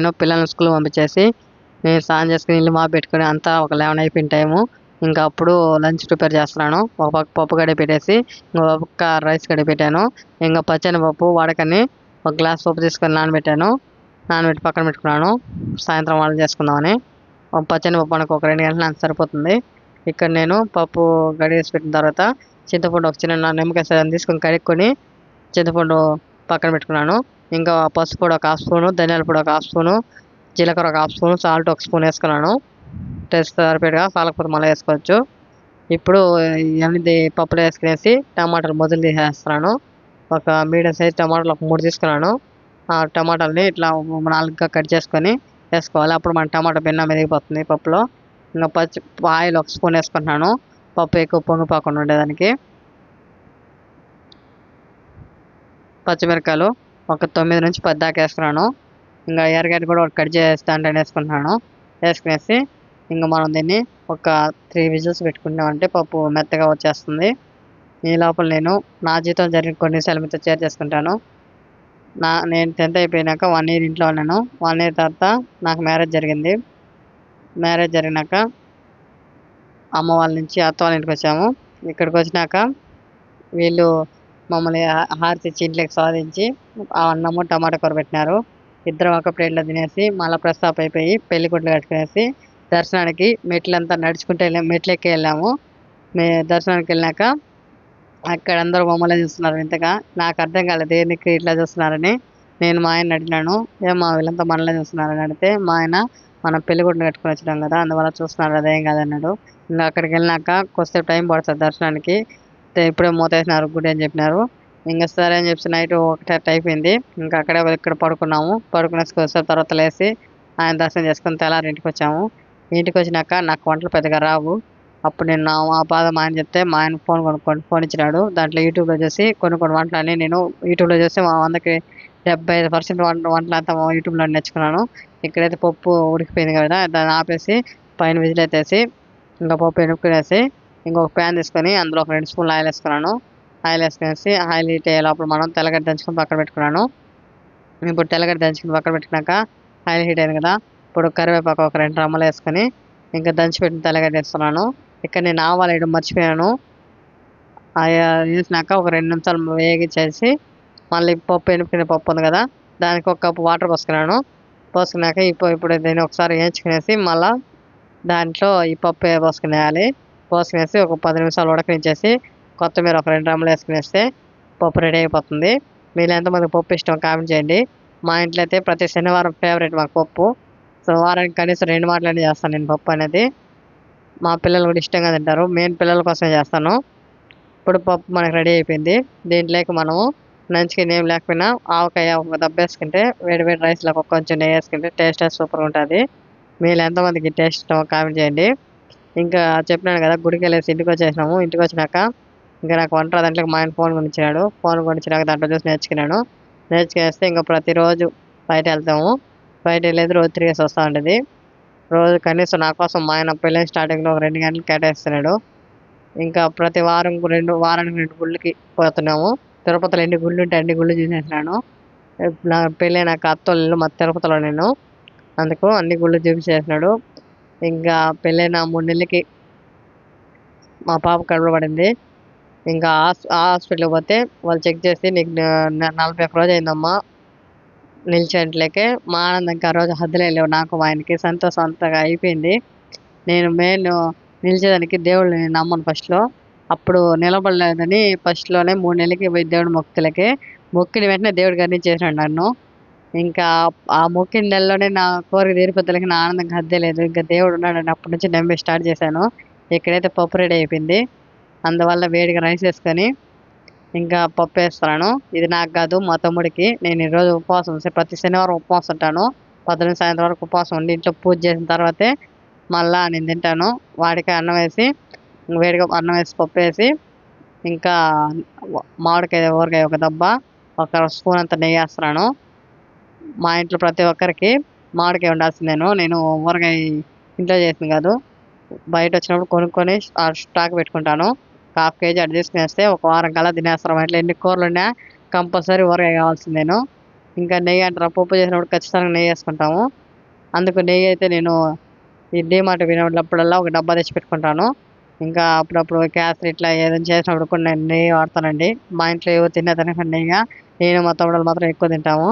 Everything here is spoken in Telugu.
నేను పిల్లల్ని స్కూల్ పంపించేసి నేను స్నానం చేసుకుని ఇల్లు మా పెట్టుకుని అంతా ఒక లెవెన్ అయిపోయిన టైము ఇంకా అప్పుడు లంచ్ ప్రిపేర్ చేస్తున్నాను. ఒక పక్క పప్పు కడిగి పెట్టేసి ఇంకో పక్క రైస్ కడిగి పెట్టాను. ఇంకా పచ్చని పప్పు వాడకని ఒక గ్లాస్ పప్పు తీసుకొని నానబెట్టాను. నానబెట్టి పక్కన పెట్టుకున్నాను. సాయంత్రం వాళ్ళు చేసుకుందామని. ఒక పచ్చని పప్పు అనుకో ఒక రెండు గంటలు సరిపోతుంది. ఇక్కడ నేను పప్పు గడిగేసి పెట్టిన తర్వాత చింతపండు ఒక చిన్న నిమ్మకాయ తీసుకొని కడుక్కొని చింతపండు పక్కన పెట్టుకున్నాను. ఇంకా పసుపు పొడి ఒక హాఫ్ స్పూను ధనియాల పొడి ఒక హాఫ్ స్పూను జీలకర్ర ఒక హాఫ్ స్పూను సాల్ట్ ఒక స్పూన్ వేసుకున్నాను. టేస్ట్ సరిపేటగా పాలకపోతే మళ్ళీ వేసుకోవచ్చు. ఇప్పుడు ఇవన్నీ పప్పులో వేసుకునేసి టమాటాలు మొదలు తీసేస్తున్నాను. ఒక మీడియం సైజ్ టమాటాలు ఒక మూడు తీసుకున్నాను. ఆ టమాటాలని ఇట్లా నాలుగుగా కట్ చేసుకొని వేసుకోవాలి. అప్పుడు మన టమాటా బిన్న మెదిగిపోతుంది పప్పులో. ఇంకా పచ్చి ఆయిల్ ఒక స్పూన్ వేసుకుంటున్నాను. పప్పు ఎక్కువ పొంగిపోకుండా ఉండేదానికి. పచ్చిమిరకాయలు ఒక తొమ్మిది నుంచి పది దాకా వేసుకున్నాను. ఇంకా ఎర్రగడ్డ కూడా ఒక కట్ చేసి దాంట్లో వేసుకుంటున్నాను. వేసుకునేసి ఇంకా మనం దీన్ని ఒక త్రీ విజిల్స్ పెట్టుకున్నామంటే పప్పు మెత్తగా వచ్చేస్తుంది. ఈ లోపల నేను నా జీవితం జరిగిన కొన్ని విషయాలు షేర్ చేసుకుంటాను. నా నేను టెన్త్ అయిపోయినాక వన్ ఇయర్ ఇంట్లో ఉన్నాను. వన్ ఇయర్ తర్వాత నాకు మ్యారేజ్ జరిగింది. మ్యారేజ్ జరిగినాక అమ్మ వాళ్ళ నుంచి అత్త వాళ్ళ ఇంటికి వచ్చాము. ఇక్కడికి వచ్చినాక వీళ్ళు మమ్మల్ని హా- హారతి ఇంట్లోకి సాధించి ఆ అన్నము టమాటా కూర పెట్టినారు. ఇద్దరం ఒక ప్లేట్లో తినేసి మళ్ళీ ప్రస్తాప్ అయిపోయి పెళ్ళి కట్టుకునేసి దర్శనానికి మెట్లంతా నడుచుకుంటూ వెళ్ళాము మెట్లు ఎక్కి వెళ్ళాము. మే దర్శనానికి వెళ్ళినాక అక్కడ అందరూ మమ్మల్ని చూస్తున్నారు ఇంతగా నాకు అర్థం కాలేదు దేనికి ఇట్లా చూస్తున్నారని? నేను మా ఆయన అడిగినాను ఏమా వీళ్ళంతా మనల్ని చూస్తున్నారని? అడిగితే మా ఆయన మనం పెళ్ళి కట్టుకుని వచ్చినాం కదా అందువల్ల చూస్తున్నారు అదేం కాదన్నాడు. ఇంకా అక్కడికి వెళ్ళినాక కొద్దిసేపు టైం పడుతుంది దర్శనానికి. ఇప్పుడే మూతేసినారు గుడి అని చెప్పినారు. ఇంకా సరే అని చెప్పి నైట్ ఒకటే అయిపోయింది. ఇంకా అక్కడే ఇక్కడ పడుకున్నాము. పడుకునేసి కొద్దిసేపు తర్వాత లేసి ఆయన దర్శనం చేసుకుని తెల్లారి ఇంటికి వచ్చాము. ఇంటికి వచ్చినాక నాకు వంటలు పెద్దగా రావు. అప్పుడు నేను నా మా బాధ మా ఆయన చెప్తే మా ఆయన ఫోన్ కొనుక్కొని ఫోన్ ఇచ్చినాడు. దాంట్లో యూట్యూబ్లో చూసి కొన్ని కొన్ని వంటలన్నీ నేను యూట్యూబ్లో చూసి మా వందకి డెబ్బై ఐదు పర్సెంట్ వంట వంటలు అంతా యూట్యూబ్లో నేర్చుకున్నాను. ఇక్కడైతే పప్పు ఉడికిపోయింది కదా దాన్ని ఆపేసి పైన విజిల్ ఎత్తేసి ఇంకా పప్పు ఎనుక్కునేసి ఇంకొక ప్యాన్ తీసుకొని అందులో ఒక రెండు స్పూన్లు ఆయిల్ వేసుకున్నాను. ఆయిల్ వేసుకునేసి ఆయిల్ హీట్ అయ్యే లోపల మనం తెల్లగడ్డ దంచుకొని పక్కన పెట్టుకున్నాను. ఇప్పుడు తెల్లగడ్డ దంచుకొని పక్కన పెట్టుకున్నాక ఆయిల్ హీట్ అయింది కదా ఇప్పుడు కరివేపాకు ఒక రెండు రమ్మలు వేసుకొని ఇంకా దంచిపెట్టిన తెల్లగడ్డ వేస్తున్నాను. ఇక్కడ నేను ఆవాలు వేయడం మర్చిపోయాను. అవి వేసినాక ఒక రెండు నిమిషాలు వేగించేసి మళ్ళీ పప్పు ఎనిపిన పప్పు ఉంది కదా దానికి ఒక కప్పు వాటర్ పోసుకున్నాను. పోసుకున్నాక ఇప్పుడు ఇప్పుడు దీన్ని ఒకసారి వేయించుకునేసి మళ్ళీ దాంట్లో ఈ పప్పు పోసుకునేయాలి. పోసుకునేసి ఒక పది నిమిషాలు ఉడకనిచ్చేసి కొత్తిమీర ఒక రెండు రమ్మలు వేసుకునేస్తే పప్పు రెడీ అయిపోతుంది. మీరు ఎంతమంది పప్పు ఇష్టం కామెంట్ చేయండి. మా ఇంట్లో అయితే ప్రతి శనివారం ఫేవరెట్ మాకు పప్పు. సో వారానికి కనీసం రెండు మాటలనే చేస్తాను నేను పప్పు అనేది. మా పిల్లలు కూడా ఇష్టంగా తింటారు. మెయిన్ పిల్లల కోసమే చేస్తాను. ఇప్పుడు పప్పు మనకు రెడీ అయిపోయింది. దీంట్లోకి మనము నంచుకి ఏం లేకపోయినా ఆవకాయ ఒక దబ్బేసుకుంటే వేడి వేడి రైస్లో ఒక కొంచెం నెయ్యి వేసుకుంటే టేస్ట్ సూపర్గా ఉంటుంది. మీరు ఎంతమందికి టేస్ట్ ఇష్టమో కామెంట్ చేయండి. ఇంకా చెప్పినాను కదా గుడికి వెళ్ళేసి ఇంటికి వచ్చేసినాము. ఇంటికి వచ్చినాక ఇంకా నాకు వంట దాంట్లో మా ఆయన ఫోన్ కొనిచ్చినాడు. ఫోన్ కొనిచ్చినాక దాంట్లో చూసి నేర్చుకున్నాను. నేర్చుకునేస్తే ఇంకా ప్రతిరోజు బయట వెళ్తాము. బయట వెళ్ళేది రోజు తిరిగేసి వస్తూ ఉంటుంది. రోజు కనీసం నా కోసం మా ఆయన పెళ్ళి స్టార్టింగ్లో ఒక రెండు గంటలు కేటాయిస్తున్నాడు. ఇంకా ప్రతి వారం రెండు వారానికి రెండు గుళ్ళకి పోతున్నాము. తిరుపతిలో ఎన్ని గుళ్ళు ఉంటే అన్ని గుళ్ళు చూసేసినాను. నా పెళ్ళైనాక అత్తోళ్ళు మా తిరుపతిలో నేను అందుకు అన్ని గుళ్ళు చూపించేసినాడు. ఇంకా పెళ్ళైన మూడు నెలలకి మా పాప కడుపులో పడింది. ఇంకా హాస్ ఆ హాస్పిటల్కి పోతే వాళ్ళు చెక్ చేసి నీకు నలభై ఒక్క రోజు అయిందమ్మా. నిలిచేట్లేకే మా ఆనందంకి ఆ రోజు హద్దులే లేవు నాకు మా ఆయనకి. సంతోషం అంతగా అయిపోయింది. నేను మెయిన్ నిలిచేదానికి దేవుడిని నమ్మను ఫస్ట్లో. అప్పుడు నిలబడలేదని ఫస్ట్లోనే మూడు నెలలకి పోయి దేవుడి మొక్కులకి. మొక్కిన వెంటనే దేవుడు చేసినాడు నన్ను. ఇంకా ఆ మొక్కిన నెలలోనే నా కోరిక తీరిపోతలకి నా ఆనందంగా హద్దే లేదు ఇంకా దేవుడు ఉన్నాడని అప్పటి నుంచి నమ్మి స్టార్ట్ చేశాను. ఇక్కడైతే పప్పు రెడీ అయిపోయింది. అందువల్ల వేడిగా రైస్ వేసుకొని ఇంకా పప్పు వేస్తున్నాను. ఇది నాకు కాదు మా తమ్ముడికి. నేను ఈరోజు ఉపవాసం ప్రతి శనివారం ఉపవాసం ఉంటాను. పొద్దున సాయంత్రం వరకు ఉపవాసం ఉండి ఇంట్లో పూజ చేసిన తర్వాతే మళ్ళా నేను తింటాను. వాడికి అన్నం వేసి వేడిగా అన్నం వేసి పప్పు వేసి ఇంకా మామిడికాయ ఊరకాయ ఒక దబ్బ ఒక స్పూన్ అంత నెయ్యి వేస్తున్నాను. మా ఇంట్లో ప్రతి ఒక్కరికి మామిడికాయ ఉండాల్సిందేను. నేను ఊరగాయ ఇంట్లో చేసింది కాదు. బయట వచ్చినప్పుడు కొనుక్కొని స్టాక్ పెట్టుకుంటాను. హాఫ్ కేజీ అటు తీసుకునేస్తే ఒక వారం కల్లా తినేస్తాం ఇట్లా ఎన్ని కూరలు ఉన్నా కంపల్సరీ ఊరగాయ కావాల్సిందేను. ఇంకా నెయ్యి అంటారా? పప్పు చేసినప్పుడు ఖచ్చితంగా నెయ్యి వేసుకుంటాము. అందుకు నెయ్యి అయితే నేను ఈ డీమార్ట్ పోయినప్పుడల్లా ఒక డబ్బా తెచ్చి పెట్టుకుంటాను. ఇంకా అప్పుడప్పుడు క్యాసర్ ఇట్లా ఏదైనా చేసినప్పుడు కూడా నేను నెయ్యి వాడతానండి. మా ఇంట్లో ఎవరు తినేదానికి నెయ్యి నేను మా తమ్ముడు మాత్రం ఎక్కువ తింటాము.